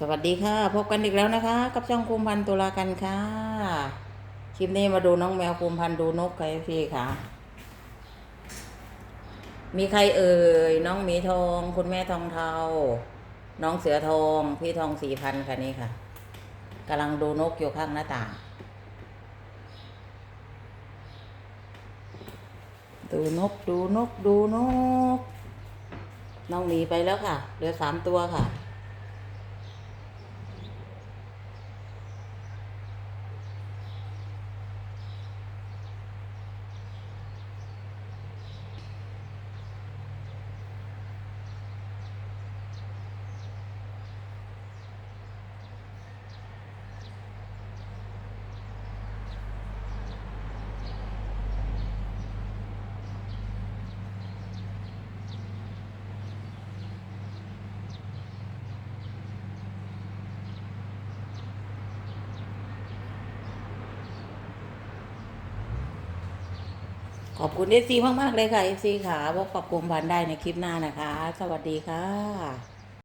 สวัสดีค่ะ พบกันอีกแล้วนะคะ กับช่องคุมพันตุลากันค่ะ คลิปนี้มาดูน้องแมวคุมพันดูนกกันพี่ค่ะ มีใครเอ่ยน้องหมีทอง คุณแม่ทองเทา น้องเสือทอง พี่ทองสี่พันค่ะนี่ค่ะกำลังดูนกอยู่ข้างหน้าต่าง ดูนกดูนกดูนก น้องหนีไปแล้วค่ะเหลือสามตัวค่ะ ขอบคุณเอฟซีมาก ๆ เลยค่ะเอฟซีค่ะพบกับกลุ่มพันได้ในคลิปหน้านะคะ สวัสดีค่ะ